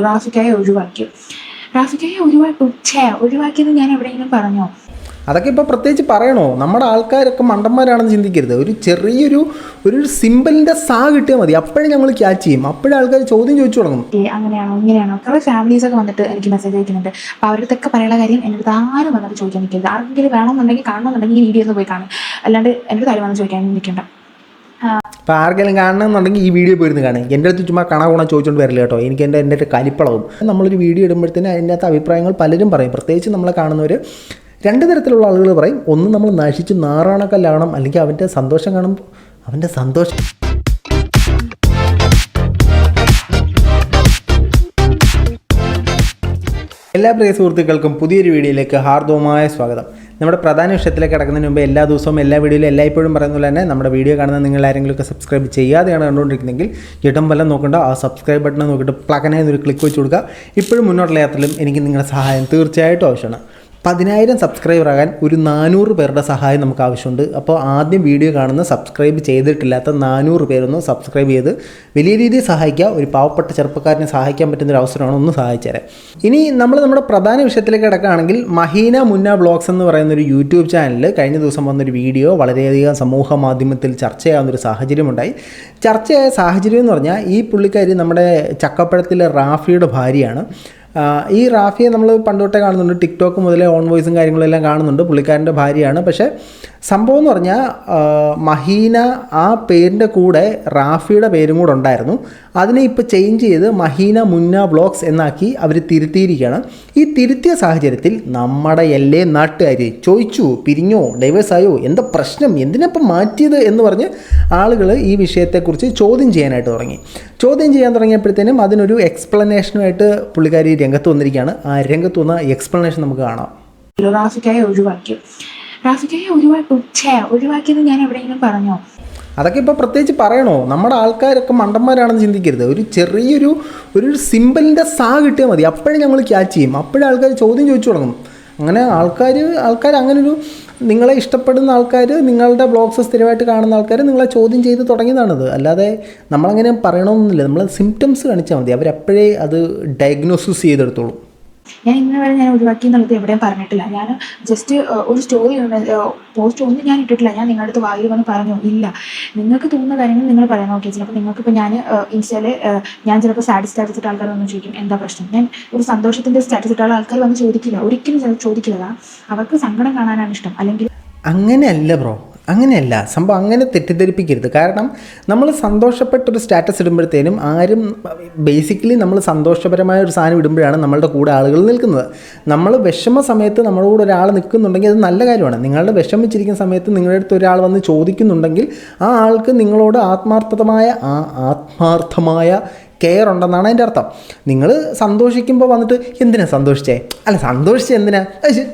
റാഫിക്കായെ ഒഴിവാക്കി. റാഫിക്കായി ഒഴിവാക്കി ഛേ ഒഴിവാക്കിയെന്ന് ഞാൻ എവിടെയെങ്കിലും പറഞ്ഞോ? അതൊക്കെ ഇപ്പോൾ പ്രത്യേകിച്ച് പറയണോ? നമ്മുടെ ആൾക്കാരൊക്കെ മണ്ടന്മാരാണെന്ന് ചിന്തിക്കരുത്. ഒരു ചെറിയൊരു ഒരു സിമ്പിളിന്റെ സാ കിട്ടിയാൽ മതി. അപ്പോഴേ ഞങ്ങൾ ക്യാച്ച് ചെയ്യും. അപ്പോഴേ ആൾക്കാർ ചോദ്യം ചോദിച്ചു തുടങ്ങും. അങ്ങനെയാണോ? ഇങ്ങനെയാണോ? കുറേ ഫാമിലീസ് ഒക്കെ വന്നിട്ട് എനിക്ക് മെസ്സേജ് അയക്കുന്നുണ്ട്. അപ്പോൾ അവരുടെ പറയുന്ന കാര്യം എന്റെ അടുത്ത് ആരും വന്നിട്ട് ചോദിക്കാൻ നിൽക്കരുത്. ആർക്കെങ്കിലും വേണമെന്നുണ്ടെങ്കിൽ കാണണമെന്നുണ്ടെങ്കിൽ ഈ വീഡിയോ ഒന്ന് പോയി കാണും. അല്ലാണ്ട് എന്റെ കാര്യം വന്ന് ചോദിക്കാൻ നിൽക്കണ്ട. അപ്പോൾ ആർക്കെങ്കിലും കാണണമെന്നുണ്ടെങ്കിൽ ഈ വീഡിയോ പോയിരുന്ന് കാണും എന്റെ അടുത്ത് ചുമ്മാ കണ ഗുണം ചോദിച്ചുകൊണ്ട് വരില്ല കേട്ടോ. എനിക്ക് എന്റെ എന്റെ കലിപ്പളവും. നമ്മളൊരു വീഡിയോ ഇടുമ്പോഴത്തേന് അതിനകത്ത് അഭിപ്രായങ്ങൾ പലരും പറയും. പ്രത്യേകിച്ച് നമ്മളെ കാണുന്നവർ രണ്ട് തരത്തിലുള്ള ആളുകൾ പറയും. ഒന്ന് നമ്മൾ നശിച്ച് നാറാണക്കല്ലാവണം അല്ലെങ്കിൽ അവന്റെ സന്തോഷം കാണുമ്പോൾ അവന്റെ സന്തോഷം എല്ലാ പ്രിയ സുഹൃത്തുക്കൾക്കും പുതിയൊരു വീഡിയോയിലേക്ക് ഹാർദവമായ സ്വാഗതം. നമ്മുടെ പ്രധാന വിഷയത്തിലേക്ക് കിടക്കുന്നതിന് മുമ്പ് എല്ലാ ദിവസവും എല്ലാ വീഡിയോയിലും എല്ലായ്പ്പോഴും പറയുന്ന പോലെ തന്നെ നമ്മുടെ വീഡിയോ കാണുന്ന നിങ്ങൾ ആരെങ്കിലുമൊക്കെ സബ്സ്ക്രൈബ് ചെയ്യാതെയാണ് കണ്ടുകൊണ്ടിരിക്കുന്നതെങ്കിൽ ഇടം വല്ലം നോക്കണ്ട. ആ സബ്സ്ക്രൈബ് ബട്ടൺ നോക്കിയിട്ട് പ്ലക്കനായി ഒരു ക്ലിക്ക് വെച്ച് കൊടുക്കുക. ഇപ്പോഴും മുന്നോട്ടുള്ള യാത്രയിലും എനിക്ക് നിങ്ങളുടെ സഹായം തീർച്ചയായിട്ടും ആവശ്യമാണ്. പതിനായിരം സബ്സ്ക്രൈബർ ആകാൻ ഒരു നാനൂറ് പേരുടെ സഹായം നമുക്ക് ആവശ്യമുണ്ട്. അപ്പോൾ ആദ്യം വീഡിയോ കാണുന്ന സബ്സ്ക്രൈബ് ചെയ്തിട്ടില്ലാത്ത നാനൂറ് പേരൊന്ന് സബ്സ്ക്രൈബ് ചെയ്ത് വലിയ രീതിയിൽ സഹായിക്കുക. ഒരു പാവപ്പെട്ട ചെറുപ്പക്കാരനെ സഹായിക്കാൻ പറ്റുന്ന ഒരു അവസരമാണ് ഒന്ന് സഹായിച്ചേരെ ഇനി നമ്മൾ നമ്മുടെ പ്രധാന വിഷയത്തിലേക്ക് കിടക്കുകയാണെങ്കിൽ മഹീന മുന്ന ബ്ലോഗ്സ് എന്ന് പറയുന്ന ഒരു യൂട്യൂബ് ചാനലിൽ കഴിഞ്ഞ ദിവസം വന്നൊരു വീഡിയോ വളരെയധികം സമൂഹ മാധ്യമത്തിൽ സാഹചര്യം സാഹചര്യമുണ്ടായി. ചർച്ചയായ സാഹചര്യം എന്ന് പറഞ്ഞാൽ ഈ പുള്ളിക്കാരി നമ്മുടെ ചക്കപ്പഴത്തിലെ റാഫിയുടെ ഭാര്യയാണ്. ഈ റാഫിയെ നമ്മൾ പണ്ടോട്ടേ കാണുന്നുണ്ട്. ടിക്ടോക്ക് മുതലേ ഓൺ വോയിസും കാര്യങ്ങളെല്ലാം കാണുന്നുണ്ട്. പുള്ളിക്കാരന്റെ ഭാര്യയാണ്. പക്ഷേ സംഭവം എന്ന് പറഞ്ഞാൽ മഹീന ആ പേരിന്റെ കൂടെ റാഫിയുടെ പേരും കൂടെ ഉണ്ടായിരുന്നു. അതിനെ ഇപ്പോൾ ചേഞ്ച് ചെയ്ത് മഹീന മുന്ന ബ്ലോഗ്സ് എന്നാക്കി അവർ തിരുത്തിയിരിക്കുകയാണ്. ഈ തിരുത്തിയ സാഹചര്യത്തിൽ നമ്മുടെ എല്ലേ നാട്ടുകാർ ചോദിച്ചു പിരിഞ്ഞോ? ഡൈവേഴ്സായോ എന്താ പ്രശ്നം? എന്തിനപ്പം മാറ്റിയത്? എന്ന് പറഞ്ഞ് ആളുകൾ ഈ വിഷയത്തെക്കുറിച്ച് ചോദ്യം ചെയ്യാനായിട്ട് തുടങ്ങി. ചോദ്യം ചെയ്യാൻ തുടങ്ങിയപ്പോഴത്തേനും അതിനൊരു എക്സ്പ്ലനേഷനുമായിട്ട് പുള്ളിക്കാരി രംഗത്ത് വന്നിരിക്കുകയാണ്. ആ രംഗത്ത് വന്ന എക്സ്പ്ലനേഷൻ നമുക്ക് കാണാം. റാഫിക്കായെ ഒഴിവാക്കി. റാഫിക്കായെ ഒഴിവാക്കി ഛേ ഒഴിവാക്കിയെന്ന് ഞാൻ എവിടെയെങ്കിലും പറഞ്ഞോ? അതൊക്കെ ഇപ്പോൾ പ്രത്യേകിച്ച് പറയണോ? നമ്മുടെ ആൾക്കാരൊക്കെ മണ്ടന്മാരാണെന്ന് ചിന്തിക്കരുത്. ഒരു ചെറിയൊരു ഒരു സിമ്പിളിന്റെ സാ കിട്ടിയാൽ മതി. അപ്പോഴേ ഞങ്ങൾ ക്യാച്ച് ചെയ്യും. അപ്പോഴേ ആൾക്കാർ ചോദ്യം ചോദിച്ചു തുടങ്ങും. അങ്ങനെ ആൾക്കാർ ആൾക്കാർ അങ്ങനൊരു നിങ്ങളെ ഇഷ്ടപ്പെടുന്ന ആൾക്കാർ നിങ്ങളുടെ ബ്ലോഗ്സ് സ്ഥിരമായിട്ട് കാണുന്ന ആൾക്കാർ നിങ്ങളെ ചോദ്യം ചെയ്ത് തുടങ്ങിയതാണത്. അല്ലാതെ നമ്മളങ്ങനെ പറയണമെന്നില്ല നമ്മൾ സിംറ്റംസ് കാണിച്ചാൽ മതി. അവരപ്പോഴേ അത് ഡയഗ്നോസിസ് ചെയ്തെടുത്തോളും. ഞാൻ ഇന്ന് വരെ ഞാൻ ഒഴിവാക്കി എന്നുള്ളത് എവിടെയും പറഞ്ഞിട്ടില്ല. ഞാൻ ജസ്റ്റ് ഒരു സ്റ്റോറി പോസ്റ്റ് ഒന്നും ഞാൻ ഇട്ടിട്ടില്ല. ഞാൻ നിങ്ങളുടെ അടുത്ത് വായിൽ വന്ന് പറഞ്ഞു ഇല്ല നിങ്ങൾക്ക് തോന്നുന്ന കാര്യങ്ങൾ നിങ്ങൾ പറയണം ഓക്കെ ചിലപ്പോൾ നിങ്ങൾക്കിപ്പോൾ ഞാൻ ഇൻസ്റ്റയിൽ ഞാൻ ചിലപ്പോൾ സാഡ് സ്റ്റാറ്റസ് ഇട്ട ആൾക്കാർ വന്ന് ചോദിക്കും എന്താ പ്രശ്നം? ഞാൻ ഒരു സന്തോഷത്തിന്റെ സ്റ്റാറ്റസ് ഇട്ട ആൾക്കാർ വന്ന് ചോദിക്കില്ല. ഒരിക്കലും ചോദിക്കില്ല അവർക്ക് സങ്കടം കാണാനാണ് ഇഷ്ടം. അല്ലെങ്കിൽ അങ്ങനെയല്ല ബ്രോ. അങ്ങനെയല്ല. സംഭവം അങ്ങനെ തെറ്റിദ്ധരിപ്പിക്കരുത്. കാരണം നമ്മൾ സന്തോഷപ്പെട്ടൊരു സ്റ്റാറ്റസ് ഇടുമ്പോഴത്തേനും ആരും ബേസിക്കലി നമ്മൾ സന്തോഷപരമായ ഒരു സാധനം ഇടുമ്പോഴാണ് നമ്മളുടെ കൂടെ ആളുകൾ നിൽക്കുന്നത്. നമ്മൾ വിഷമ സമയത്ത് നമ്മുടെ കൂടെ ഒരാൾ നിൽക്കുന്നുണ്ടെങ്കിൽ അത് നല്ല കാര്യമാണ്. നിങ്ങളുടെ വിഷമിച്ചിരിക്കുന്ന സമയത്ത് നിങ്ങളുടെ അടുത്ത് ഒരാൾ വന്ന് ചോദിക്കുന്നുണ്ടെങ്കിൽ ആ ആൾക്ക് നിങ്ങളോട് ആത്മാർത്ഥമായ ആ ആത്മാർത്ഥമായ കെയർ ഉണ്ടെന്നാണ് അതിന്റെ അർത്ഥം. നിങ്ങൾ സന്തോഷിക്കുമ്പോൾ വന്നിട്ട് എന്തിനാ സന്തോഷിച്ചേ? അല്ല സന്തോഷിച്ച എന്തിനാ?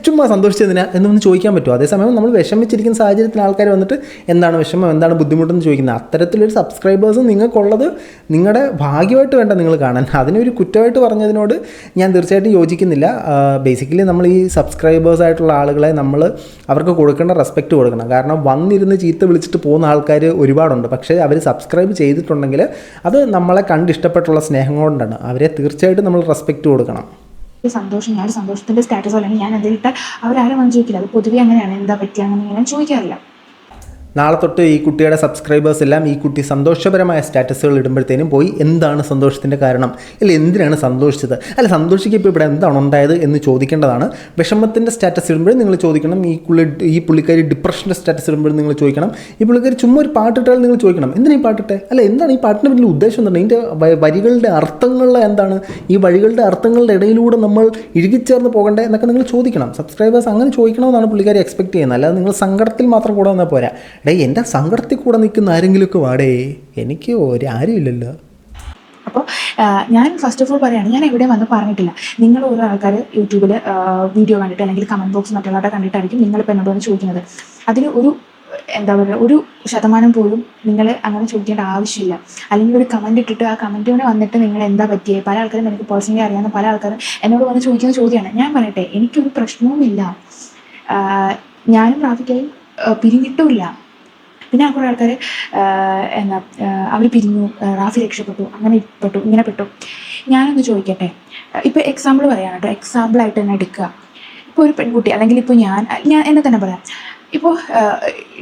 ചുമ്മാ സന്തോഷിച്ച എന്തിനാ? എന്നൊന്ന് ചോദിക്കാൻ പറ്റുമോ അതേസമയം നമ്മൾ വിഷമിച്ചിരിക്കുന്ന സാഹചര്യത്തിൽ ആൾക്കാർ വന്നിട്ട് എന്താണ് വിഷമം? എന്താണ് ബുദ്ധിമുട്ടെന്ന് ചോദിക്കുന്നത്? അത്തരത്തിലൊരു സബ്സ്ക്രൈബേഴ്സ് നിങ്ങൾക്കുള്ളത് നിങ്ങളുടെ ഭാഗ്യമായിട്ട് വേണ്ട നിങ്ങൾ കാണാൻ. അതിനൊരു കുറ്റമായിട്ട് പറഞ്ഞതിനോട് ഞാൻ തീർച്ചയായിട്ടും യോജിക്കുന്നില്ല. ബേസിക്കലി നമ്മൾ ഈ സബ്സ്ക്രൈബേഴ്സ് ആയിട്ടുള്ള ആളുകളെ നമ്മൾ അവർക്ക് കൊടുക്കേണ്ട റെസ്പെക്റ്റ് കൊടുക്കണം. കാരണം വന്നിരുന്ന് ചീത്ത വിളിച്ചിട്ട് പോകുന്ന ആൾക്കാർ ഒരുപാടുണ്ട്. പക്ഷേ അവർ സബ്സ്ക്രൈബ് ചെയ്തിട്ടുണ്ടെങ്കിൽ അത് നമ്മളെ കണ്ട് ഇഷ്ടപ്പെട്ടുള്ള സ്നേഹം കൊണ്ടാണ്. അവരെ തീർച്ചയായിട്ടും നമ്മൾ റെസ്പെക്റ്റ് കൊടുക്കണം. സന്തോഷം ഞാൻ സന്തോഷത്തിന്റെ സ്റ്റാറ്റസ് അല്ലെങ്കിൽ ഞാൻ എന്തെങ്കിലും ഇട്ടാൽ അവരാരും ചോദിക്കില്ല. അത് പൊതുവെ അങ്ങനെയാണ്. എന്താ പറ്റിയ? അങ്ങനെ ഞാൻ ചോദിക്കാറില്ല. നാളെ തൊട്ട് ഈ കുട്ടിയുടെ സബ്സ്ക്രൈബേഴ്സ് എല്ലാം ഈ കുട്ടി സന്തോഷപരമായ സ്റ്റാറ്റസുകൾ ഇടുമ്പോഴത്തേനും പോയി എന്താണ് സന്തോഷത്തിന്റെ കാരണം? അല്ലെങ്കിൽ എന്തിനാണ് സന്തോഷിച്ചത്? അല്ല സന്തോഷിക്കപ്പോൾ ഇവിടെ എന്താണ് ഉണ്ടായത് എന്ന് ചോദിക്കേണ്ടതാണ്. വിഷമത്തിന്റെ സ്റ്റാറ്റസ് ഇടുമ്പോഴും നിങ്ങൾ ചോദിക്കണം. ഈ പുള്ളി ഈ പുള്ളിക്കാരി ഡിപ്രഷന്റെ സ്റ്റാറ്റസ് ഇടുമ്പോഴും നിങ്ങൾ ചോദിക്കണം. ഈ പുള്ളിക്കാരി ചുമ്മാ ഒരു പാട്ടിട്ടാൽ നിങ്ങൾ ചോദിക്കണം. എന്തിനാണ് ഈ പാട്ടിട്ടെ അല്ല എന്താണ് ഈ പാട്ടിന്റെ വലിയ ഉദ്ദേശം എന്താണ്? ഇതിന്റെ വരികളുടെ അർത്ഥങ്ങൾ എന്താണ്? ഈ വഴികളുടെ അർത്ഥങ്ങളുടെ ഇടയിലൂടെ നമ്മൾ ഇഴുകിച്ചേർന്ന് പോകണ്ടേ എന്നൊക്കെ നിങ്ങൾ ചോദിക്കണം. സബ്സ്ക്രൈബേഴ്സ് അങ്ങനെ ചോദിക്കണമെന്നാണ് പുള്ളിക്കാരി എക്സ്പെക്ട് ചെയ്യുന്നത്. അല്ലാതെ നിങ്ങൾ സങ്കടത്തിൽ മാത്രം കൂടെ വന്നാൽ പോരാ. ഡേ എന്റെ സങ്കടത്തിൽ കൂടെ നിൽക്കുന്ന ആരെങ്കിലുമൊക്കെ വാടേ. എനിക്ക് ഒരു ആരുമില്ലല്ലോ അപ്പോൾ ഞാൻ ഫസ്റ്റ് ഓഫ് ഓൾ പറയുകയാണ് ഞാൻ എവിടെ വന്ന് പറഞ്ഞിട്ടില്ല. നിങ്ങൾ ഓരോ ആൾക്കാർ യൂട്യൂബിൽ വീഡിയോ കണ്ടിട്ട് അല്ലെങ്കിൽ കമന്റ് ബോക്സ് മറ്റുള്ളവരുടെ കണ്ടിട്ടായിരിക്കും നിങ്ങളിപ്പോൾ എന്നോട് വന്ന് ചോദിക്കുന്നത്. അതിൽ ഒരു എന്താ പറയുക ഒരു ശതമാനം പോലും നിങ്ങൾ അങ്ങനെ ചോദിക്കേണ്ട ആവശ്യമില്ല. അല്ലെങ്കിൽ ഒരു കമന്റ് ഇട്ടിട്ട് ആ കമന്റിന് വന്നിട്ട് നിങ്ങൾ എന്താ പറ്റിയേ? പല ആൾക്കാരും എനിക്ക് പേഴ്സണലി അറിയാവുന്ന പല ആൾക്കാരും എന്നോട് വന്ന് ചോദിക്കുന്ന ചോദ്യമാണ്. ഞാൻ പറയട്ടെ എനിക്കൊരു പ്രശ്നവുമില്ല. ഞാനും റാഫിക്കായും പിരിഞ്ഞിട്ടുമില്ല. പിന്നെ ആ കുറേ ആൾക്കാർ എന്താ അവർ പിരിഞ്ഞു റാഫി രക്ഷപ്പെട്ടു അങ്ങനെ പെട്ടു ഇങ്ങനെ പെട്ടു. ഞാനൊന്ന് ചോദിക്കട്ടെ? ഇപ്പോൾ എക്സാമ്പിൾ പറയാം കേട്ടോ. എക്സാമ്പിളായിട്ട് തന്നെ എടുക്കുക. ഇപ്പോൾ ഒരു പെൺകുട്ടി അല്ലെങ്കിൽ ഇപ്പോൾ ഞാൻ ഞാൻ എന്നെ തന്നെ പറയാം. ഇപ്പോൾ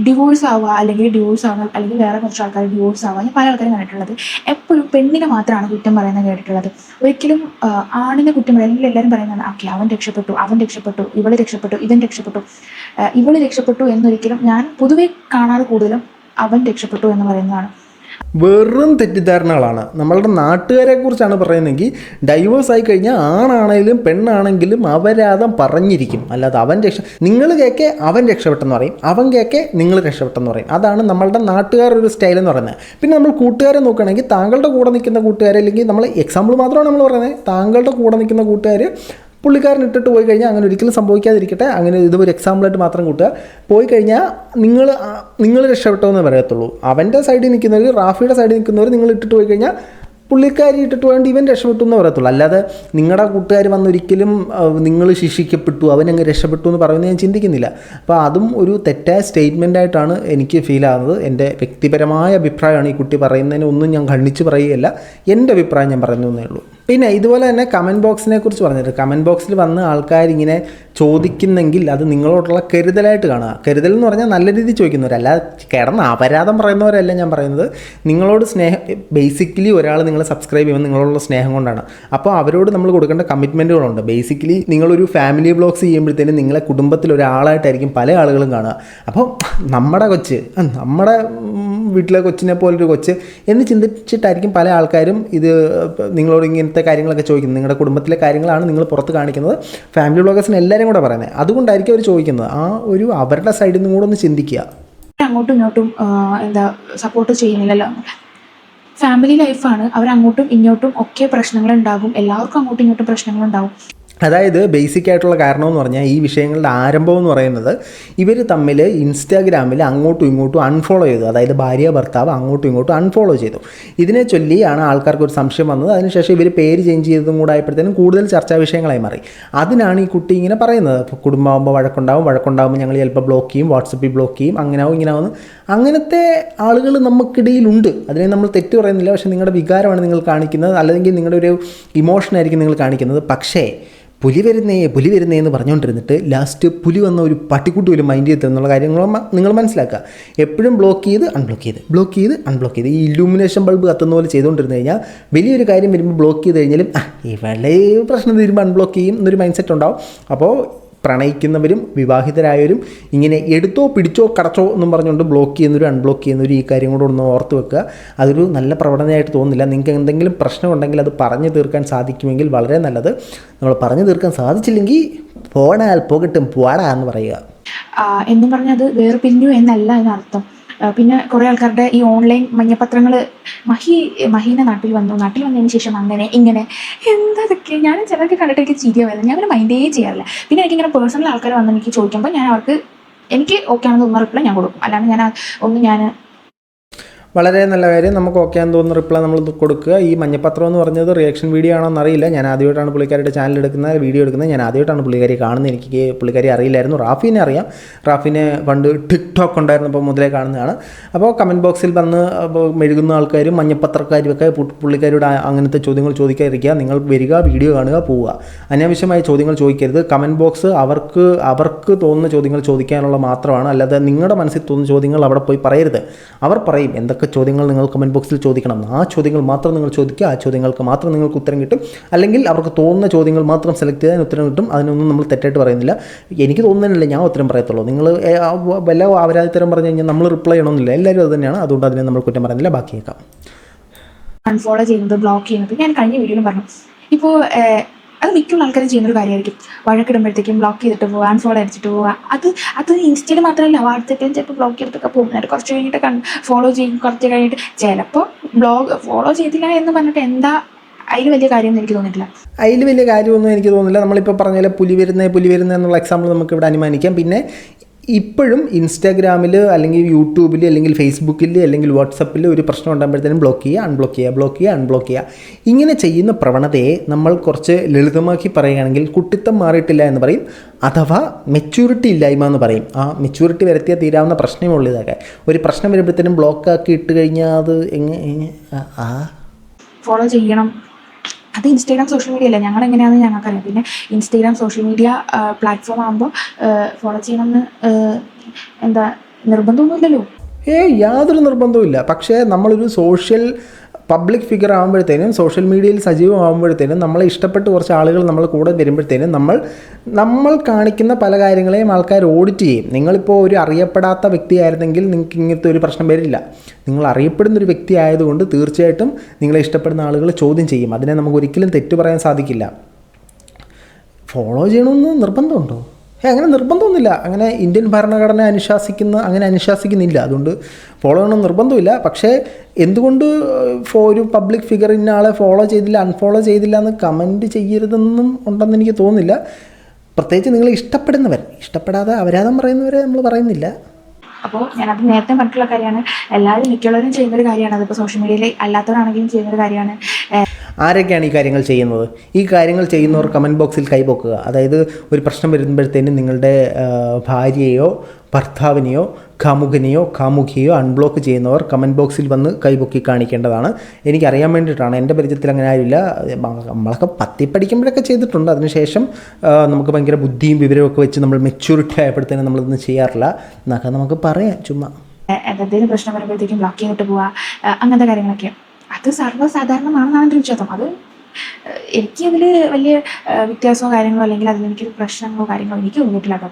ഡിവോഴ്സ് ആവുക അല്ലെങ്കിൽ ഡിവോഴ്സ് ആവുക അല്ലെങ്കിൽ വേറെ കുറച്ച് ആൾക്കാർ ഡിവോഴ്സ് ആവുക ഞാൻ പല ആൾക്കാരും കണ്ടിട്ടുള്ളത്. എപ്പോഴും പെണ്ണിനെ മാത്രമാണ് കുറ്റം പറയുന്നത് കേട്ടിട്ടുള്ളത്. ഒരിക്കലും ആണിനെ കുറ്റം പറയുക അല്ലെങ്കിൽ എല്ലാവരും പറയുന്നതാണ് ഓക്കെ അവൻ രക്ഷപ്പെട്ടു അവൻ രക്ഷപ്പെട്ടു ഇവൾ രക്ഷപ്പെട്ടു ഇവൻ രക്ഷപ്പെട്ടു. ഇവൾ രക്ഷപ്പെട്ടു എന്നൊരിക്കലും ഞാൻ പൊതുവെ കാണാറ് കൂടുതലും അവൻ രക്ഷപ്പെട്ടു എന്ന് പറയുന്നതാണ്. വെറും തെറ്റിദ്ധാരണകളാണ്. നമ്മളുടെ നാട്ടുകാരെ കുറിച്ചാണ് പറയുന്നതെങ്കിൽ ഡൈവേഴ്സ് ആയി കഴിഞ്ഞാൽ ആണാണെങ്കിലും പെണ്ണാണെങ്കിലും അപരാധം പറഞ്ഞിരിക്കും. അല്ലാതെ അവൻ രക്ഷ നിങ്ങൾ കേക്കെ അവൻ രക്ഷപ്പെട്ടെന്ന് പറയും. അവൻ കേക്കെ നിങ്ങൾ രക്ഷപ്പെട്ടെന്ന് പറയും. അതാണ് നമ്മളുടെ നാട്ടുകാരുടെ ഒരു സ്റ്റൈൽ എന്ന് പറയുന്നത്. പിന്നെ നമ്മൾ കൂട്ടുകാരെ നോക്കുകയാണെങ്കിൽ താങ്കളുടെ കൂടെ നിൽക്കുന്ന കൂട്ടുകാർ അല്ലെങ്കിൽ നമ്മൾ എക്സാമ്പിൾ മാത്രമാണ് നമ്മൾ പറയുന്നത്. താങ്കളുടെ കൂടെ നിൽക്കുന്ന കൂട്ടുകാർ പുള്ളിക്കാരൻ ഇട്ടിട്ട് പോയി കഴിഞ്ഞാൽ അങ്ങനെ ഒരിക്കലും സംഭവിക്കാതിരിക്കട്ടെ. അങ്ങനെ ഇത് ഒരു എക്സാമ്പിളായിട്ട് മാത്രം കൂട്ടുക. പോയി കഴിഞ്ഞാൽ നിങ്ങൾ നിങ്ങൾ രക്ഷപ്പെട്ടോ എന്ന് പറയത്തുള്ളൂ. അവന്റെ സൈഡിൽ നിൽക്കുന്നവർ റാഫിയുടെ സൈഡിൽ നിൽക്കുന്നവർ നിങ്ങൾ ഇട്ടിട്ട് പോയി കഴിഞ്ഞാൽ പുള്ളിക്കാരി ഇട്ടിട്ട് വേണ്ടി ഇവൻ രക്ഷപ്പെട്ടു എന്ന് പറയത്തുള്ളൂ. അല്ലാതെ നിങ്ങളുടെ കൂട്ടുകാർ വന്നൊരിക്കലും നിങ്ങൾ ശിക്ഷിക്കപ്പെട്ടു അവൻ അങ്ങ് രക്ഷപ്പെട്ടു എന്ന് പറയുന്നത് ഞാൻ ചിന്തിക്കുന്നില്ല. അപ്പോൾ അതും ഒരു തെറ്റായ സ്റ്റേറ്റ്മെന്റ് ആയിട്ടാണ് എനിക്ക് ഫീൽ ആകുന്നത് എന്റെ വ്യക്തിപരമായ അഭിപ്രായമാണ് ഈ കുട്ടി പറയുന്നതിന് ഒന്നും ഞാൻ ഖണ്ഡിച്ച് പറയുകയല്ല. എന്റെ അഭിപ്രായം ഞാൻ എന്നേ ഉള്ളൂ. പിന്നെ ഇതുപോലെ തന്നെ കമന്റ് ബോക്സിനെ കുറിച്ച് പറഞ്ഞിട്ട് കമന്റ് ബോക്സിൽ വന്ന് ആൾക്കാർ ഇങ്ങനെ ചോദിക്കുന്നെങ്കിൽ അത് നിങ്ങളോടുള്ള കരുതലായിട്ട് കാണുക. കരുതൽ എന്ന് പറഞ്ഞാൽ നല്ല രീതിയിൽ ചോദിക്കുന്നവരല്ല കിടന്ന് അപരാധം പറയുന്നവരല്ല ഞാൻ പറയുന്നത്. നിങ്ങളോട് സ്നേഹം ബേസിക്കലി ഒരാൾ നിങ്ങളെ സബ്സ്ക്രൈബ് ചെയ്യുമ്പോൾ നിങ്ങളോടുള്ള സ്നേഹം കൊണ്ടാണ്. അപ്പോൾ അവരോട് നമ്മൾ കൊടുക്കേണ്ട കമ്മിറ്റ്മെന്റുകളുണ്ട് ബേസിക്കലി നിങ്ങളൊരു ഫാമിലി ബ്ലോഗ്സ് ചെയ്യുമ്പോഴത്തേനും നിങ്ങളെ കുടുംബത്തിൽ ഒരാളായിട്ടായിരിക്കും പല ആളുകളും കാണുക. അപ്പോൾ നമ്മുടെ കൊച്ച് നമ്മുടെ വീട്ടിലെ കൊച്ചിനെ പോലൊരു കൊച്ച് എന്ന് ചിന്തിച്ചിട്ടായിരിക്കും പല ആൾക്കാരും ഇത് നിങ്ങളോട് ഇങ്ങനത്തെ കാര്യങ്ങളൊക്കെ ചോദിക്കുന്നത് നിങ്ങളുടെ കുടുംബത്തിലെ കാര്യങ്ങളാണ് നിങ്ങൾ പുറത്ത് കാണിക്കുന്നത്. ഫാമിലി ബ്ലോഗേഴ്സിന് എല്ലാവരും കൂടെ പറയുന്നത്. അതുകൊണ്ടായിരിക്കും അവർ ചോദിക്കുന്നത്. ആ ഒരു അവരുടെ സൈഡിൽ നിന്നും കൂടെ ഒന്ന് ചിന്തിക്കുക. അങ്ങോട്ടും ഇങ്ങോട്ടും എന്താ സപ്പോർട്ട് ചെയ്യുന്നില്ലല്ലോ. ഫാമിലി ലൈഫാണ് അവർ അങ്ങോട്ടും ഇങ്ങോട്ടും ഒക്കെ പ്രശ്നങ്ങൾ ഉണ്ടാകും എല്ലാവർക്കും അങ്ങോട്ടും ഇങ്ങോട്ടും പ്രശ്നങ്ങൾ ഉണ്ടാകും അതായത് ബേസിക് ആയിട്ടുള്ള കാരണം എന്ന് പറഞ്ഞാൽ ഈ വിഷയങ്ങളുടെ ആരംഭം എന്ന് പറയുന്നത് ഇവർ തമ്മിൽ ഇൻസ്റ്റാഗ്രാമിൽ അങ്ങോട്ടും ഇങ്ങോട്ടും അൺഫോളോ ചെയ്തു. അതായത് ഭാര്യ ഭർത്താവ് അങ്ങോട്ടും ഇങ്ങോട്ടും അൺഫോളോ ചെയ്തു. ഇതിനെ ചൊല്ലിയാണ് ആൾക്കാർക്ക് ഒരു സംശയം വന്നത്. അതിനുശേഷം ഇവർ പേര് ചേഞ്ച് ചെയ്തതും കൂടെ ആയപ്പോഴത്തേനും കൂടുതൽ ചർച്ചാ വിഷയങ്ങളായി മാറി. അതിനാണ് ഈ കുട്ടി ഇങ്ങനെ പറയുന്നത്. കുടുംബമാകുമ്പോൾ വഴക്കുണ്ടാവും വഴക്കുണ്ടാകുമ്പോൾ ഞങ്ങൾ ചിലപ്പോൾ ബ്ലോക്ക് ചെയ്യും വാട്സപ്പിൽ ബ്ലോക്ക് ചെയ്യും അങ്ങനെ ആവും ഇങ്ങനെ ആവും. അങ്ങനത്തെ ആളുകൾ നമുക്കിടയിലുണ്ട്. അതിനെ നമ്മൾ തെറ്റ് പറയുന്നില്ല. പക്ഷേ നിങ്ങളുടെ വികാരമാണ് നിങ്ങൾ കാണിക്കുന്നത്. അല്ലെങ്കിൽ നിങ്ങളുടെ ഒരു ഇമോഷനായിരിക്കും നിങ്ങൾ കാണിക്കുന്നത്. പക്ഷേ പുലി വരുന്നേ പുലി വരുന്നേ എന്ന് പറഞ്ഞുകൊണ്ടിരുന്നിട്ട് ലാസ്റ്റ് പുലി വന്ന ഒരു പട്ടിക്കുട്ടി ഒരു മൈൻഡ് ചെയ്ത് എന്നുള്ള കാര്യങ്ങൾ നിങ്ങൾ മനസ്സിലാക്കുക. എപ്പോഴും ബ്ലോക്ക് ചെയ്ത് അൺബ്ലോക്ക് ചെയ്ത്. ബ്ലോക്ക് ചെയ്ത് അൺബ്ലോക്ക് ചെയ്ത്. ഈ ഇലൂമിനേഷൻ ബൾബ് കത്തുന്ന പോലെ ചെയ്തുകൊണ്ടിരുന്നു കഴിഞ്ഞാൽ വലിയൊരു കാര്യം വരുമ്പോൾ ബ്ലോക്ക് ചെയ്ത് കഴിഞ്ഞാലും ആ ഇവളെ പ്രശ്നം തീരുമ്പോൾ അൺബ്ലോക്ക് ചെയ്യും എന്നൊരു മൈൻഡ് സെറ്റ് ഉണ്ടാവും. അപ്പോൾ പ്രണയിക്കുന്നവരും വിവാഹിതരായവരും ഇങ്ങനെ എടുത്തോ പിടിച്ചോ കടച്ചോ എന്നും പറഞ്ഞുകൊണ്ട് ബ്ലോക്ക് ചെയ്യുന്നവരും അൺബ്ലോക്ക് ചെയ്യുന്നവരും ഈ കാര്യം കൂടെ ഒന്ന് ഓർത്ത് വെക്കുക. അതൊരു നല്ല പ്രവണതയായിട്ട് തോന്നുന്നില്ല. നിങ്ങൾക്ക് എന്തെങ്കിലും പ്രശ്നമുണ്ടെങ്കിൽ അത് പറഞ്ഞു തീർക്കാൻ സാധിക്കുമെങ്കിൽ വളരെ നല്ലത്. നമ്മൾ പറഞ്ഞു തീർക്കാൻ സാധിച്ചില്ലെങ്കിൽ പോണാൽ പോകട്ടും പോടാ എന്ന് പറയുക. എന്ന് പറഞ്ഞത് വേർപിരിഞ്ഞു എന്നല്ല അതിനർത്ഥം പിന്നെ കുറേ ആൾക്കാരുടെ ഈ ഓൺലൈൻ മഞ്ഞപ്പത്രങ്ങൾ മഹി മഹീന നാട്ടിൽ വന്നു. നാട്ടിൽ വന്നതിന് ശേഷം അങ്ങനെ ഇങ്ങനെ എന്തൊക്കെ? ഞാൻ ചിലർക്ക് കണ്ടിട്ട് എനിക്ക് ചിരിയ വരുന്നത് ഞാൻ മൈൻഡേ ചെയ്യാറില്ല. പിന്നെ എനിക്കിങ്ങനെ പേഴ്സണൽ ആൾക്കാർ വന്ന് എനിക്ക് ചോദിക്കുമ്പോൾ ഞാൻ അവർക്ക് എനിക്ക് ഓക്കെ ആണെന്ന് തോന്നുന്ന റിപ്ലൈ ഞാൻ കൊടുക്കും. അല്ലാണ്ട് ഞാൻ ഒന്നും ഞാൻ വളരെ നല്ല കാര്യം. നമുക്ക് ഓക്കെ എന്ന് തോന്നുന്ന റിപ്ലൈ നമ്മൾ കൊടുക്കുക. ഈ മഞ്ഞപ്പത്രം എന്ന് പറഞ്ഞത് റിയാക്ഷൻ വീഡിയോ ആണോ എന്നറിയില്ല ഞാൻ ആദ്യമായിട്ടാണ് പുള്ളിക്കാരുടെ ചാനൽ എടുക്കുന്നത് വീഡിയോ എടുക്കുന്നത്. ഞാൻ ആദ്യമായിട്ടാണ് പുള്ളിക്കാരി കാണുന്നത്. എനിക്ക് പുള്ളിക്കാരി അറിയില്ലായിരുന്നു. റാഫിനെ അറിയാം. റാഫിനെ പണ്ട് ടിക്ടോക്ക് ഉണ്ടായിരുന്നപ്പോൾ മുതലേ കാണുന്നതാണ്. അപ്പോൾ കമന്റ് ബോക്സിൽ വന്ന് മെഴുകുന്ന ആൾക്കാരും മഞ്ഞപ്പത്രക്കാരും ഒക്കെ പുള്ളിക്കാരുടെ അങ്ങനത്തെ ചോദ്യങ്ങൾ ചോദിക്കാതിരിക്കുക. നിങ്ങൾ വരിക വീഡിയോ കാണുക പോവുക. അനാവശ്യമായ ചോദ്യങ്ങൾ ചോദിക്കരുത്. കമന്റ് ബോക്സ് അവർക്ക് അവർക്ക് തോന്നുന്ന ചോദ്യങ്ങൾ ചോദിക്കാനുള്ള മാത്രമാണ്. അല്ലാതെ നിങ്ങളുടെ മനസ്സിൽ തോന്നുന്ന ചോദ്യങ്ങൾ അവിടെ പോയി പറയരുത്. അവർ പറയും. എന്തൊക്കെ ചോദ്യങ്ങൾ നിങ്ങൾ കമന്റ് ബോക്സിൽ ചോദിക്കണം. ആ ചോദ്യങ്ങൾ മാത്രം നിങ്ങൾ ചോദിക്കുക. ആ ചോദ്യങ്ങൾക്ക് മാത്രം നിങ്ങൾക്ക് ഉത്തരം കിട്ടും. അല്ലെങ്കിൽ അവർക്ക് തോന്നുന്ന ചോദ്യങ്ങൾ മാത്രം സെലക്ട് ചെയ്താൽ ഉത്തരം കിട്ടും. അതിനൊന്നും നമ്മൾ തെറ്റായിട്ട് പറയുന്നില്ല. എനിക്ക് തോന്നുന്നില്ല ഞാൻ ഉത്തരം പറയത്തുള്ളൂ. നിങ്ങൾ വല്ല അവരാതിത്തരം പറഞ്ഞു കഴിഞ്ഞാൽ നമ്മൾ റിപ്ലൈ ചെയ്യണമെന്നില്ല. എല്ലാവരും അത് തന്നെയാണ്. അതുകൊണ്ട് അതിനെ നമ്മൾ കുറ്റം പറയുന്നില്ല. ബാക്കിയേക്കാം അൺഫോളോ ചെയ്യുന്നത് ബ്ലോക്ക് ചെയ്യുന്നത്. ഞാൻ കഴിഞ്ഞ വീഡിയോയിലും പറഞ്ഞു. ഇപ്പോൾ അത് മിക്കുള്ള ആൾക്കാരും ചെയ്യുന്ന ഒരു കാര്യമായിരിക്കും. വഴക്കിടുമ്പോഴത്തേക്കും ബ്ലോക്ക് ചെയ്തിട്ട് പോവുക ഫോളോ അടിച്ചിട്ട് പോവുക. അത് അത് ഇൻസ്റ്റയിൽ മാത്രമല്ല വാട്സപ്പിലും ചിലപ്പോൾ ബ്ലോക്ക് ചെയ്തിട്ടൊക്കെ പോകും എന്നിട്ട് കുറച്ച് കഴിഞ്ഞിട്ട് ഫോളോ ചെയ്യും കുറച്ച് കഴിഞ്ഞിട്ട് ചിലപ്പോൾ ബ്ലോഗ് ഫോളോ ചെയ്തില്ല എന്ന് പറഞ്ഞിട്ട് എന്താ അതിൽ വലിയ കാര്യമൊന്നും എനിക്ക് തോന്നിയിട്ടില്ല. അതിൽ വലിയ കാര്യമൊന്നും എനിക്ക് തോന്നുന്നില്ല നമ്മളിപ്പോൾ പറഞ്ഞ പോലെ പുലി വരുന്ന പുലി വരുന്ന എന്നുള്ള എക്സാമ്പിൾ നമുക്ക് ഇവിടെ അനുമാനിക്കാം. പിന്നെ ഇപ്പോഴും ഇൻസ്റ്റാഗ്രാമിൽ അല്ലെങ്കിൽ യൂട്യൂബിൽ അല്ലെങ്കിൽ ഫേസ്ബുക്കിൽ അല്ലെങ്കിൽ വാട്സപ്പിൽ ഒരു പ്രശ്നം ഉണ്ടാകുമ്പോഴത്തേനും ബ്ലോക്ക് ചെയ്യുക അൺബ്ലോക്ക് ചെയ്യുക ബ്ലോക്ക് ചെയ്യുക അൺബ്ലോക്ക് ചെയ്യുക. ഇങ്ങനെ ചെയ്യുന്ന പ്രവണതയെ നമ്മൾ കുറച്ച് ലളിതമാക്കി പറയുകയാണെങ്കിൽ കുട്ടിത്തം മാറിയിട്ടില്ല എന്ന് പറയും അഥവാ മെച്യൂരിറ്റി ഇല്ലായ്മ എന്ന് പറയും. ആ മെച്യൂരിറ്റി വരുത്തിയാൽ തീരാവുന്ന പ്രശ്നമുള്ളൂ ഇതൊക്കെ. ഒരു പ്രശ്നം വരുമ്പോഴത്തേനും ബ്ലോക്ക് ആക്കി ഇട്ട് കഴിഞ്ഞാൽ അത് എങ്ങനെ ഫോളോ ചെയ്യണം. അത് ഇൻസ്റ്റാഗ്രാം സോഷ്യൽ മീഡിയ അല്ല. ഞങ്ങൾ എങ്ങനെയാണെന്ന് ഞങ്ങൾക്കറിയാം. പിന്നെ ഇൻസ്റ്റാഗ്രാം സോഷ്യൽ മീഡിയ പ്ലാറ്റ്ഫോം ആകുമ്പോൾ ഫോളോ ചെയ്യണമെന്ന് എന്താ നിർബന്ധമൊന്നുമില്ലല്ലോ. ഏ യാതൊരു നിർബന്ധവും ഇല്ല പക്ഷേ നമ്മളൊരു സോഷ്യൽ പബ്ലിക് ഫിഗർ ആകുമ്പോഴത്തേനും സോഷ്യൽ മീഡിയയിൽ സജീവമാകുമ്പോഴത്തേനും നമ്മളെ ഇഷ്ടപ്പെട്ട് കുറച്ച് ആളുകൾ നമ്മൾ കൂടെ വരുമ്പോഴത്തേനും നമ്മൾ നമ്മൾ കാണിക്കുന്ന പല കാര്യങ്ങളെയും ആൾക്കാർ ഓഡിറ്റ് ചെയ്യും. നിങ്ങളിപ്പോൾ ഒരു അറിയപ്പെടാത്ത വ്യക്തിയായിരുന്നെങ്കിൽ നിങ്ങൾക്ക് ഇങ്ങനത്തെ ഒരു പ്രശ്നം വരില്ല. നിങ്ങൾ അറിയപ്പെടുന്ന ഒരു വ്യക്തി ആയതുകൊണ്ട് തീർച്ചയായിട്ടും നിങ്ങളെ ഇഷ്ടപ്പെടുന്ന ആളുകൾ ചോദ്യം ചെയ്യും. അതിനെ നമുക്ക് ഒരിക്കലും തെറ്റു പറയാൻ സാധിക്കില്ല. ഫോളോ ചെയ്യണമെന്ന് നിർബന്ധമുണ്ടോ? അങ്ങനെ നിർബന്ധമൊന്നുമില്ല. അങ്ങനെ ഇന്ത്യൻ ഭരണഘടന അനുശാസിക്കുന്ന അങ്ങനെ അനുശാസിക്കുന്നില്ല. അതുകൊണ്ട് ഫോളോ ചെയ്യണം നിർബന്ധമില്ല. പക്ഷേ എന്തുകൊണ്ട് ഒരു പബ്ലിക് ഫിഗർ ഇന്ന ആളെ ഫോളോ ചെയ്തില്ല അൺഫോളോ ചെയ്തില്ല എന്ന് കമന്റ് ചെയ്യരുതെന്നും ഉണ്ടെന്ന് എനിക്ക് തോന്നുന്നില്ല. പ്രത്യേകിച്ച് നിങ്ങൾ ഇഷ്ടപ്പെടുന്നവർ ഇഷ്ടപ്പെടാതെ അവരാതം പറയുന്നവരെ നമ്മൾ പറയുന്നില്ല. അപ്പോൾ ഞാനത് നേരത്തെ പറഞ്ഞിട്ടുള്ള കാര്യമാണ്. എല്ലാവരും മിക്കുള്ളവരും ചെയ്യുന്നൊരു കാര്യമാണ്. അതിപ്പോൾ സോഷ്യൽ മീഡിയയിൽ അല്ലാത്തവരാണെങ്കിലും ചെയ്യുന്നൊരു കാര്യമാണ്. ആരൊക്കെയാണ് ഈ കാര്യങ്ങൾ ചെയ്യുന്നത്? ഈ കാര്യങ്ങൾ ചെയ്യുന്നവർ കമന്റ് ബോക്സിൽ കൈപൊക്കുക അതായത് ഒരു പ്രശ്നം വരുമ്പോഴത്തേനും നിങ്ങളുടെ ഭാര്യയോ ഭർത്താവിനെയോ കാമുകനെയോ കാമുകിയോ അൺബ്ലോക്ക് ചെയ്യുന്നവർ കമന്റ് ബോക്സിൽ വന്ന് കൈപൊക്കി കാണിക്കേണ്ടതാണ്. എനിക്കറിയാൻ വേണ്ടിയിട്ടാണ്. എന്റെ പരിചയത്തിൽ അങ്ങനെ ആരുമില്ല. നമ്മളൊക്കെ പത്തി പഠിക്കുമ്പോഴൊക്കെ ചെയ്തിട്ടുണ്ട്. അതിനുശേഷം നമുക്ക് ഭയങ്കര ബുദ്ധിയും വിവരവും ഒക്കെ വെച്ച് നമ്മൾ മെച്യൂരിറ്റി ആയപ്പോഴത്തേനും നമ്മളിതൊന്നും ചെയ്യാറില്ല. എന്നൊക്കെ നമുക്ക് പറയാം. ചുമ്മാ. എന്തെങ്കിലും പ്രശ്നം വരുമ്പോഴത്തേക്കും ബ്ലോക്ക് ചെയ്തിട്ട് പോവുക അങ്ങനത്തെ കാര്യങ്ങളൊക്കെ അത് സർവസാധാരണമാണെന്നാണ് എന്റെ വിശ്വാസം. അത് എനിക്കതിൽ വലിയ വ്യത്യാസമോ കാര്യങ്ങളോ അല്ലെങ്കിൽ അതിലെനിക്കൊരു പ്രശ്നങ്ങളോ കാര്യങ്ങളോ എനിക്ക് തോന്നിയിട്ടില്ല കേട്ടോ.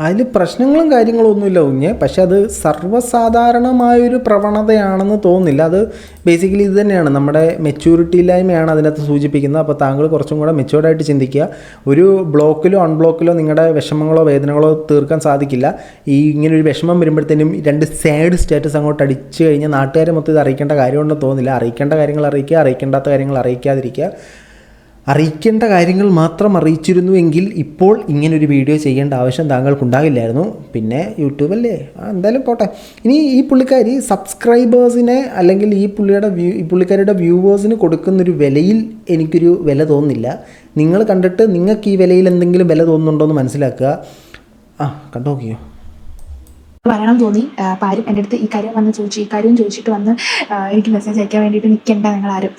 അതിൽ പ്രശ്നങ്ങളും കാര്യങ്ങളും ഒന്നുമില്ല കുഞ്ഞ്. പക്ഷെ അത് സർവസാധാരണമായൊരു പ്രവണതയാണെന്ന് തോന്നുന്നില്ല. അത് ബേസിക്കലി ഇത് തന്നെയാണ്. നമ്മുടെ മെച്യൂരിറ്റി ഇല്ലായ്മയാണ് അതിനകത്ത് സൂചിപ്പിക്കുന്നത്. അപ്പോൾ താങ്കൾ കുറച്ചും കൂടെ മെച്യൂർഡായിട്ട് ചിന്തിക്കുക. ഒരു ബ്ലോക്കിലോ അൺബ്ലോക്കിലോ നിങ്ങളുടെ വിഷമങ്ങളോ വേദനകളോ തീർക്കാൻ സാധിക്കില്ല. ഈ ഇങ്ങനെ ഒരു വിഷമം വരുമ്പോഴത്തേനും രണ്ട് സാഡ് സ്റ്റാറ്റസ് അങ്ങോട്ട് അടിച്ചു കഴിഞ്ഞാൽ നാട്ടുകാരെ മൊത്തം ഇത് അറിയിക്കേണ്ട കാര്യമുണ്ടെന്ന് തോന്നുന്നില്ല. അറിയിക്കേണ്ട കാര്യങ്ങൾ അറിയിക്കുക അറിയിക്കേണ്ടാത്ത കാര്യങ്ങൾ അറിയിക്കാതിരിക്കുക. അറിയിക്കേണ്ട കാര്യങ്ങൾ മാത്രം അറിയിച്ചിരുന്നുവെങ്കിൽ ഇപ്പോൾ ഇങ്ങനൊരു വീഡിയോ ചെയ്യേണ്ട ആവശ്യം താങ്കൾക്കുണ്ടാകില്ലായിരുന്നു. പിന്നെ യൂട്യൂബല്ലേ എന്തായാലും പോട്ടെ. ഇനി ഈ പുള്ളിക്കാരി സബ്സ്ക്രൈബേഴ്സിനെ അല്ലെങ്കിൽ ഈ പുള്ളിയുടെ വ്യൂ ഈ പുള്ളിക്കാരിയുടെ വ്യൂവേഴ്സിന് കൊടുക്കുന്നൊരു വിലയിൽ എനിക്കൊരു വില തോന്നുന്നില്ല. നിങ്ങൾ കണ്ടിട്ട് നിങ്ങൾക്ക് ഈ വിലയിൽ എന്തെങ്കിലും വില തോന്നുന്നുണ്ടോ എന്ന് മനസ്സിലാക്കുക. ആ കണ്ടു നോക്കിയോ പറയണം തോന്നി. അപ്പം എന്റെ അടുത്ത് ഈ കാര്യം വന്ന് ചോദിച്ചു ഈ കാര്യം ചോദിച്ചിട്ട് വന്ന് എനിക്ക് മെസ്സേജ് അയക്കാൻ വേണ്ടിയിട്ട് നിൽക്കേണ്ട നിങ്ങൾ ആരും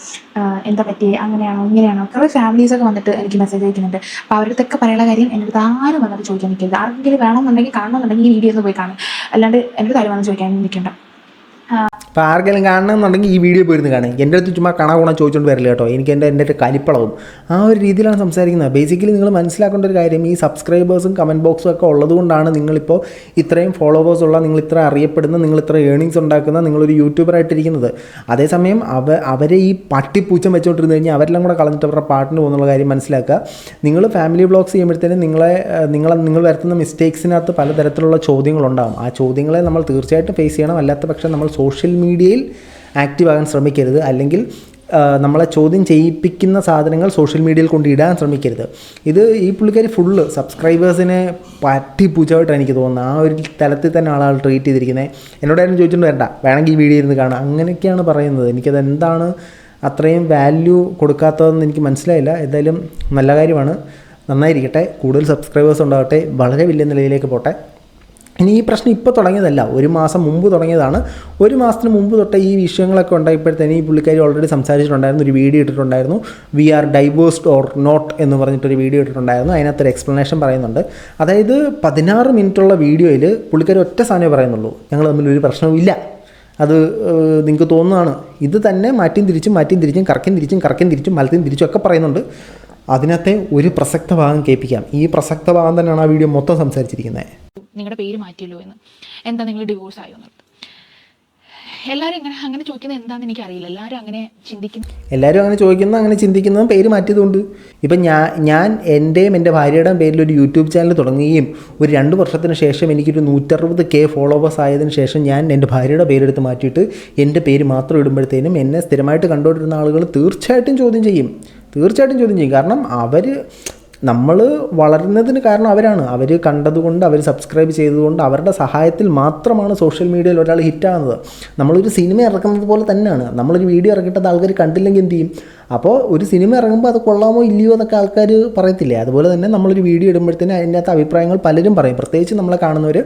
എന്താ പറ്റിയേ? അങ്ങനെയാണോ? ഇങ്ങനെയാണോ? കുറേ ഫാമിലീസൊക്കെ വന്നിട്ട് എനിക്ക് മെസ്സേജ് അയക്കുന്നുണ്ട്. അപ്പോൾ അവരുടെ അടുത്തൊക്കെ പറയാനുള്ള കാര്യം എന്റെ അടുത്ത് ആരും വന്നിട്ട് ചോദിക്കാൻ നിൽക്കരുത്. ആർക്കെങ്കിലും വേണമെന്നുണ്ടെങ്കിൽ കാണണമെന്നുണ്ടെങ്കിൽ ഈ വീഡിയോ ഒന്ന് പോയി കാണും. അല്ലാണ്ട് എന്റെ കാര്യം വന്ന് ചോദിക്കാൻ നിൽക്കണ്ട. അപ്പോൾ ആർക്കെങ്കിലും കാണണമെന്നുണ്ടെങ്കിൽ ഈ വീഡിയോ പോയിരുന്ന് കാണും. എന്റെ അടുത്ത് ചുമ്മാ കാണാ കുണ ചോദിച്ചുകൊണ്ട് വരില്ല കേട്ടോ. എനിക്ക് എന്റെ എന്റെ കലിപ്പളവും. ആ ഒരു രീതിയിലാണ് സംസാരിക്കുന്നത്. ബേസിക്കലി നിങ്ങൾ മനസ്സിലാക്കേണ്ട ഒരു കാര്യം ഈ സബ്സ്ക്രൈബേഴ്സും കമന്റ് ബോക്സും ഒക്കെ ഉള്ളതുകൊണ്ടാണ് നിങ്ങളിപ്പോൾ ഇത്രയും ഫോളോവേഴ്സ് ഉള്ള നിങ്ങൾ ഇത്ര അറിയപ്പെടുന്ന നിങ്ങൾ ഇത്ര ഏണിങ്സ് ഉണ്ടാക്കുന്ന നിങ്ങളൊരു യൂട്യൂബറായിട്ടിരിക്കുന്നത് അതേസമയം അവ അവരെ ഈ പട്ടിപ്പൂച്ചം വെച്ചുകൊണ്ടിരുന്ന് കഴിഞ്ഞാൽ അവരെല്ലാം കൂടെ കളഞ്ഞിട്ട് അവരുടെ പാട്ടിന് പോകുന്നുള്ള കാര്യം മനസ്സിലാക്കുക. നിങ്ങൾ ഫാമിലി ബ്ലോഗ്സ് ചെയ്യുമ്പോഴത്തേനും നിങ്ങളെ നിങ്ങളെ നിങ്ങൾ വരുത്തുന്ന മിസ്റ്റേക്സിനകത്ത് പലതരത്തിലുള്ള ചോദ്യങ്ങളുണ്ടാകും ആ ചോദ്യങ്ങളെ നമ്മൾ തീർച്ചയായിട്ടും ഫേസ് ചെയ്യണം. അല്ലാത്ത പക്ഷം നമ്മൾ സോഷ്യൽ മീഡിയയിൽ ആക്റ്റീവ് ആകാൻ ശ്രമിക്കരുത്. അല്ലെങ്കിൽ നമ്മളെ ചോദ്യം ചെയ്യിപ്പിക്കുന്ന സാധനങ്ങൾ സോഷ്യൽ മീഡിയയിൽ കൊണ്ട് ഇടാൻ ശ്രമിക്കരുത്. ഇത് ഈ പുള്ളിക്കാരി ഫുള്ള് സബ്സ്ക്രൈബേഴ്സിനെ പറ്റി പൂച്ചയായിട്ടാണ് എനിക്ക് തോന്നുന്നത്. ആ ഒരു തലത്തിൽ തന്നെ ആളാൾ ട്രീറ്റ് ചെയ്തിരിക്കുന്നത് എന്നോടാരും ചോദിച്ചിട്ട് വരണ്ട വേണമെങ്കിൽ ഈ വീഡിയോ ഇരുന്ന് കാണാം. അങ്ങനെയൊക്കെയാണ് പറയുന്നത്. എനിക്കത് എന്താണ് അത്രയും വാല്യൂ കൊടുക്കാത്തതെന്ന് എനിക്ക് മനസ്സിലായില്ല. എന്തായാലും നല്ല കാര്യമാണ്. നന്നായിരിക്കട്ടെ. കൂടുതൽ സബ്സ്ക്രൈബേഴ്സ് ഉണ്ടാകട്ടെ വളരെ വലിയ നിലയിലേക്ക് പോട്ടെ. ഇനി ഈ പ്രശ്നം ഇപ്പോൾ തുടങ്ങിയതല്ല. ഒരു മാസം മുമ്പ് തുടങ്ങിയതാണ്. ഒരു മാസത്തിന് മുമ്പ് തൊട്ട് ഈ വിഷയങ്ങളൊക്കെ ഉണ്ടായപ്പോഴത്തേന് ഈ പുള്ളിക്കാരി ഓൾറെഡി സംസാരിച്ചിട്ടുണ്ടായിരുന്നു. ഒരു വീഡിയോ ഇട്ടിട്ടുണ്ടായിരുന്നു. We are divorced or not എന്ന് പറഞ്ഞിട്ടൊരു വീഡിയോ ഇട്ടിട്ടുണ്ടായിരുന്നു. അതിനകത്തൊരു എക്സ്പ്ലനേഷൻ പറയുന്നുണ്ട്. അതായത് പതിനാറ് മിനിറ്റുള്ള വീഡിയോയിൽ പുള്ളിക്കാരി ഒറ്റ സാധനമേ പറയുന്നുള്ളൂ. ഞങ്ങൾ തമ്മിൽ ഒരു പ്രശ്നവും ഇല്ല. അത് നിങ്ങൾക്ക് തോന്നുന്നതാണ്. ഇത് തന്നെ മാറ്റിയും തിരിച്ചും മാറ്റിയും തിരിച്ചും കറക്കും തിരിച്ചും കറക്കും തിരിച്ചും മലത്തിയും തിരിച്ചും ഒക്കെ പറയുന്നുണ്ട്. അതിനകത്തെ ഒരു പ്രസക്ത ഭാഗം കേൾപ്പിക്കാം. ഈ പ്രസക്ത ഭാഗം തന്നെയാണ് ആ വീഡിയോ മൊത്തം സംസാരിച്ചിരിക്കുന്നത്. നിങ്ങളുടെ പേര് മാറ്റിയല്ലോ എന്ന്. എന്താ നിങ്ങൾ ഡിവോഴ്സ് ആയോ എന്നുള്ളത്? എല്ലാവരും ഇങ്ങനെ അങ്ങനെ ചോദിക്കുന്നത് എന്താണെന്ന് എനിക്കറിയില്ല. എല്ലാവരും അങ്ങനെ ചിന്തിക്കുന്നു എല്ലാവരും അങ്ങനെ ചോദിക്കുന്ന അങ്ങനെ ചിന്തിക്കുന്നതും പേര് മാറ്റിയതുകൊണ്ട്. ഇപ്പം ഞാൻ ഞാൻ എന്റെയും എന്റെ ഭാര്യയുടെയും പേരിൽ ഒരു യൂട്യൂബ് ചാനൽ തുടങ്ങുകയും ഒരു രണ്ട് വർഷത്തിന് ശേഷം എനിക്കൊരു നൂറ്ററുപത് കെ ഫോളോവേഴ്സ് ആയതിനു ശേഷം ഞാൻ എന്റെ ഭാര്യയുടെ പേരെടുത്ത് മാറ്റിയിട്ട് എന്റെ പേര് മാത്രം ഇടുമ്പോഴത്തേനും എന്നെ സ്ഥിരമായിട്ട് കണ്ടുകൊണ്ടിരുന്ന ആളുകൾ തീർച്ചയായിട്ടും ചോദ്യം ചെയ്യും. തീർച്ചയായിട്ടും ചോദ്യം ചെയ്യും. കാരണം അവർ നമ്മൾ വളരുന്നതിന് കാരണം അവരാണ്. അവർ കണ്ടതുകൊണ്ട് അവർ സബ്സ്ക്രൈബ് ചെയ്തതുകൊണ്ട് അവരുടെ സഹായത്തിൽ മാത്രമാണ് സോഷ്യൽ മീഡിയയിൽ ഒരാൾ ഹിറ്റാകുന്നത് നമ്മളൊരു സിനിമ ഇറക്കുന്നത് പോലെ തന്നെയാണ്. നമ്മളൊരു വീഡിയോ ഇറക്കിയിട്ടത് ആൾക്കാർ കണ്ടില്ലെങ്കിൽ എന്ത് ചെയ്യും? അപ്പോൾ ഒരു സിനിമ ഇറങ്ങുമ്പോൾ അത് കൊള്ളാമോ ഇല്ലയോ എന്നൊക്കെ ആൾക്കാർ പറയത്തില്ലേ? അതുപോലെ തന്നെ നമ്മളൊരു വീഡിയോ ഇടുമ്പോഴത്തേന് അതിനകത്ത് അഭിപ്രായങ്ങൾ പലരും പറയും. പ്രത്യേകിച്ച് നമ്മളെ കാണുന്നവർ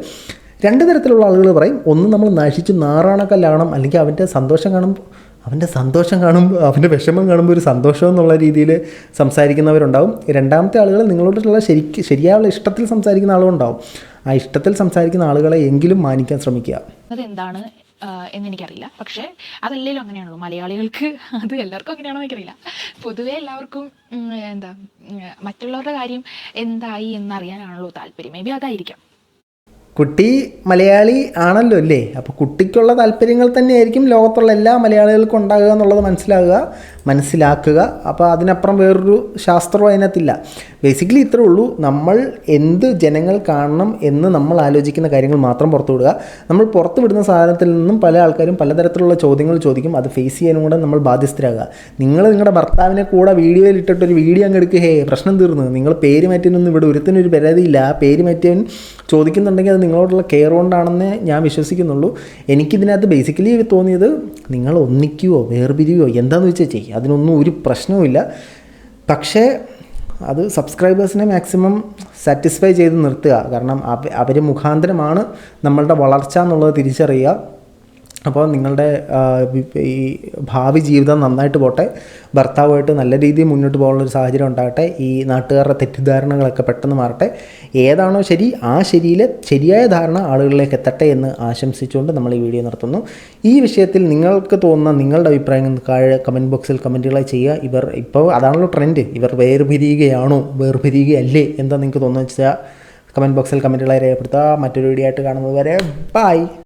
രണ്ട് തരത്തിലുള്ള ആളുകൾ പറയും. ഒന്ന് നമ്മൾ നശിച്ച് നാറാണക്കല്ലാകണം അല്ലെങ്കിൽ അവന്റെ സന്തോഷം കാണുമ്പോൾ അവന്റെ സന്തോഷം കാണുമ്പോൾ അവന്റെ വിഷമം കാണുമ്പോൾ ഒരു സന്തോഷം എന്നുള്ള രീതിയിൽ സംസാരിക്കുന്നവരുണ്ടാവും. രണ്ടാമത്തെ ആളുകൾ നിങ്ങളോടുള്ള ശരിക്ക് ശരിയായുള്ള ഇഷ്ടത്തിൽ സംസാരിക്കുന്ന ആളുകളുണ്ടാവും. ആ ഇഷ്ടത്തിൽ സംസാരിക്കുന്ന ആളുകളെ എങ്കിലും മാനിക്കാൻ ശ്രമിക്കുക. അതെന്താണ് എന്നെനിക്കറിയില്ല പക്ഷേ അതല്ലേലും അങ്ങനെയാണല്ലോ. മലയാളികൾക്ക് അത് എല്ലാവർക്കും അങ്ങനെയാണോ എനിക്കറിയില്ല. പൊതുവേ എല്ലാവർക്കും എന്താ മറ്റുള്ളവരുടെ കാര്യം എന്തായി എന്നറിയാനാണല്ലോ താല്പര്യം. മേ ബി അതായിരിക്കാം. കുട്ടി മലയാളി ആണല്ലോ അല്ലേ? അപ്പോൾ കുട്ടിക്കുള്ള താല്പര്യങ്ങൾ തന്നെയായിരിക്കും ലോകത്തുള്ള എല്ലാ മലയാളികൾക്കും ഉണ്ടാകുക എന്നുള്ളത് മനസ്സിലാകുക മനസ്സിലാക്കുക. അപ്പോൾ അതിനപ്പുറം വേറൊരു ശാസ്ത്രവും അതിനകത്തില്ല. ബേസിക്കലി ഇത്രേ ഉള്ളൂ. നമ്മൾ എന്ത് ജനങ്ങൾ കാണണം എന്ന് നമ്മൾ ആലോചിക്കുന്ന കാര്യങ്ങൾ മാത്രം പുറത്തു വിടുക. നമ്മൾ പുറത്തു വിടുന്ന സാധനത്തിൽ നിന്നും പല ആൾക്കാരും പലതരത്തിലുള്ള ചോദ്യങ്ങൾ ചോദിക്കും. അത് ഫേസ് ചെയ്യാനും കൂടെ നമ്മൾ ബാധ്യസ്ഥരാകുക. നിങ്ങൾ നിങ്ങളുടെ ഭർത്താവിനെ കൂടെ വീഡിയോയിൽ ഇട്ടിട്ട് ഒരു വീഡിയോ അങ്ങ് എടുക്കുക ഹേ പ്രശ്നം തീർന്നു. നിങ്ങൾ പേര് മാറ്റിയൊന്നും ഇവിടെ ഒരുത്തിനൊരു പരാതിയില്ല. ആ പേര് മാറ്റിയവൻ ചോദിക്കുന്നുണ്ടെങ്കിൽ അത് നിങ്ങളോടുള്ള കെയർ കൊണ്ടാണെന്ന് ഞാൻ വിശ്വസിക്കുന്നുള്ളൂ. എനിക്കിതിനകത്ത് ബേസിക്കലി തോന്നിയത് നിങ്ങൾ ഒന്നിക്കുകയോ വേർപിരിയോ എന്താണെന്ന് വെച്ചാൽ ചെയ്യും. അതിനൊന്നും ഒരു പ്രശ്നവുമില്ല പക്ഷേ അത് സബ്സ്ക്രൈബേഴ്സിനെ മാക്സിമം സാറ്റിസ്ഫൈ ചെയ്ത് നിർത്തുക. കാരണം അവ അവർ മുഖാന്തരമാണ് നമ്മളുടെ വളർച്ച എന്നുള്ളത് തിരിച്ചറിയുക. അപ്പോൾ നിങ്ങളുടെ ഈ ഭാവി ജീവിതം നന്നായിട്ട് പോട്ടെ. ഭർത്താവുമായിട്ട് നല്ല രീതിയിൽ മുന്നോട്ട് പോകാനുള്ള ഒരു സാഹചര്യം ഉണ്ടാകട്ടെ. ഈ നാട്ടുകാരുടെ തെറ്റിദ്ധാരണകളൊക്കെ പെട്ടെന്ന് മാറട്ടെ. ഏതാണോ ശരി ആ ശരിയിലെ ശരിയായ ധാരണ ആളുകളിലേക്ക് എത്തട്ടെ എന്ന് ആശംസിച്ചുകൊണ്ട് നമ്മൾ ഈ വീഡിയോ നടത്തുന്നു ഈ വിഷയത്തിൽ നിങ്ങൾക്ക് തോന്നുന്ന നിങ്ങളുടെ അഭിപ്രായങ്ങൾ താഴെ കമന്റ് ബോക്സിൽ കമന്റുകളായി ചെയ്യുക. ഇവർ ഇപ്പോൾ അതാണല്ലോ ട്രെൻഡ്. ഇവർ വേർപിരിയുകയാണോ? വേർപിരിയുകയല്ലേ എന്താ നിങ്ങൾക്ക് തോന്നുന്നത് വെച്ചാൽ കമന്റ് ബോക്സിൽ കമന്റുകളായി രേഖപ്പെടുത്തുക. മറ്റൊരു വീഡിയോ ആയിട്ട് കാണുന്നത് വരെ ബൈ.